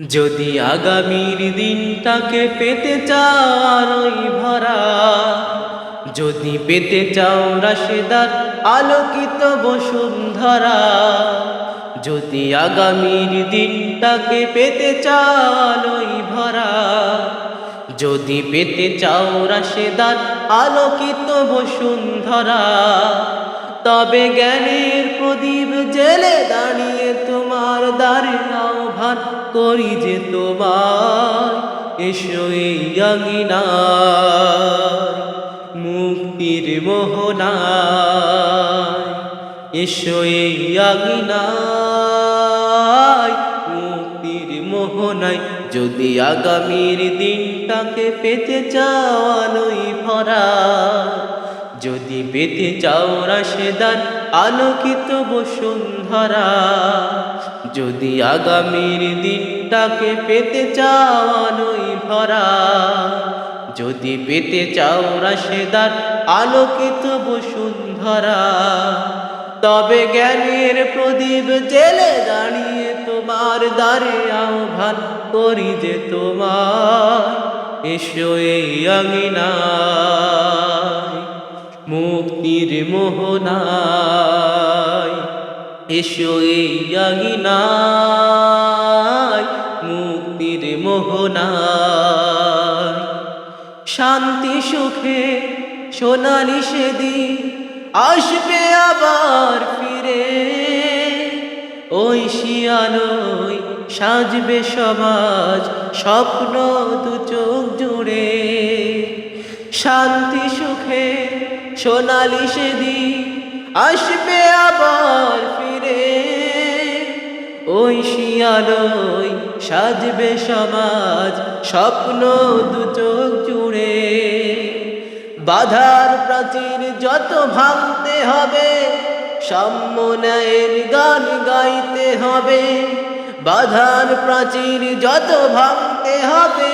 যদি আগামীর দিনটাকে পেতে চাও ভরা, যদি পেতে চাও রাশেদার আলোকিত বসুন্ধরা, যদি আগামীর দিনটাকে পেতে চাও ভরা, যদি পেতে চাও রাশেদার আলোকিত বসুন্ধরা তবে জ্ঞানের প্রদীপ জেলে দাঁড়িয়ে তোমার দ্বারে আহ্বান করি যে তোমার এসো এই মুক্তির মোহনা এসো এই মুক্তির মোহনায় যদি আগামীর দিনটাকে পেতে চাওয়ানোই ভরা যদি পেতে চাও রাশেদার, আলোকিত বসুন্ধরা। যদি আগামীর দিনটাকে পেতে চাওয়ানোই ভরা। যদি পেতে চাও রাশেদার, আলোকিত বসুন্ধরা। তবে জ্ঞানের প্রদীপ জেলে দাঁড়িয়ে তোমার দ্বারে আহ্বান করি যে তোমার, এসো এই আঙিনায়। মুক্তির মোহনায় এসো এই মুক্তির মোহনায়। শান্তি, সুখে সোনালি সেদিন আসবে আবার ফিরে। ওই শিয়ালয় সাজবে সমাজ স্বপ্ন দু চোখ জুড়ে। শান্তি, সুখে সোনালি সেদিন আসবে আবার ফিরে। ওই শিয়ালয় সাজবে সমাজ স্বপ্ন দু চোখ জুড়ে। বাধার প্রাচীর যত ভাঙতে হবে সম্মনের গান গাইতে হবে। বাধার প্রাচীর যত ভাঙতে হবে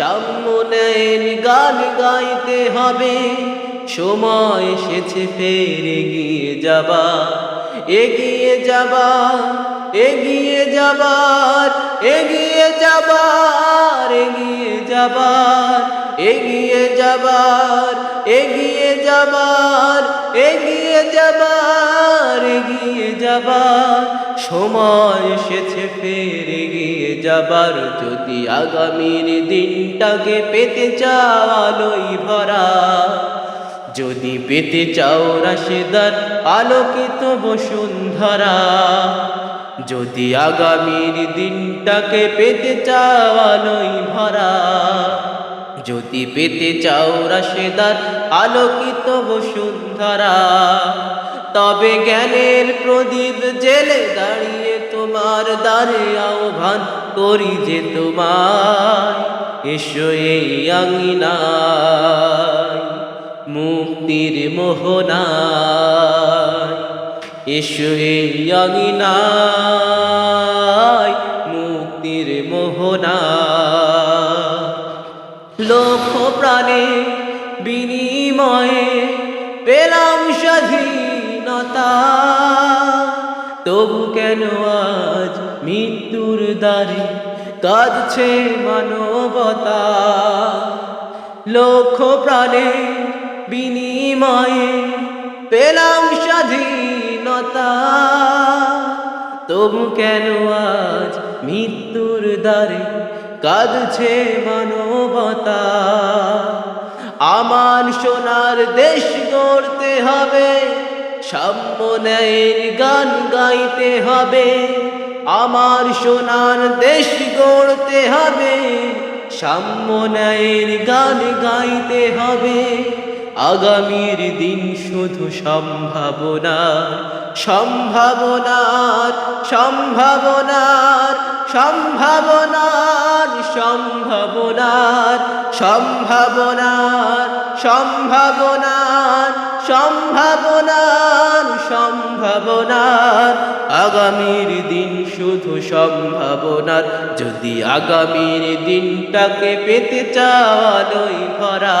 সম্মনের গান গাইতে হবে। সময় এসেছে ফের এগিয়ে যাবা। এগিয়ে যাবা এগিয়ে যাবার। এগিয়ে যাবার এগিয়ে যাবার এগিয়ে যাবার এগিয়ে যাবার এগিয়ে যাবার এগিয়ে যাবার। সময় এসেছে ফের এগিয়ে যাবার। যদি আগামীর দিনটাকে পেতে চাও আলোই ভরা। যদি পেতে চাও রাশেদার, আলোকিত বসুন্ধরা। যদি আগামীর দিনটাকে পেতে চাও আলোই ভরা, যদি পেতে চাও রাশেদার আলোকিত বসুন্ধরা তবে জ্ঞানের প্রদীপ জেলে দাঁড়িয়ে তোমার দ্বারে আহ্বান করি যে তোমার এসো এই আঙিনায় মুক্তির মোহনায়। এসো এই আঙিনায় মুক্তির মোহনা। লক্ষ প্রাণে বিনিময়ে পেলাম স্বাধীনতা। তবু কেন আজ মৃত্যুর দ্বারে কাঁদছে মানবতা? লক্ষ প্রাণে বিনিময়ে পেলাম স্বাধীনতা তবু কেন আজ মৃত্যুর দ্বারে কাঁদছে মানবতা? আমার সোনার দেশ গড়তে হবে সাম্যনের গান গাইতে হবে। আমার সোনার দেশ গড়তে হবে সাম্যনের গান গাইতে হবে। আগামীর দিন শুধু সম্ভাবনার সম্ভাবনার সম্ভাবনার সম্ভাবনার সম্ভাবনার সম্ভাবনার সম্ভাবনার সম্ভাবনার সম্ভাবনার। আগামীর দিন শুধু সম্ভাবনার, যদি আগামীর দিনটাকে পেতে চাওয়ালোই ভরা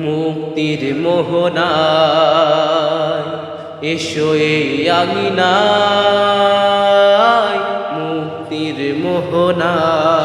মুক্তির মোহনা এসো এই মুক্তির মোহনায়।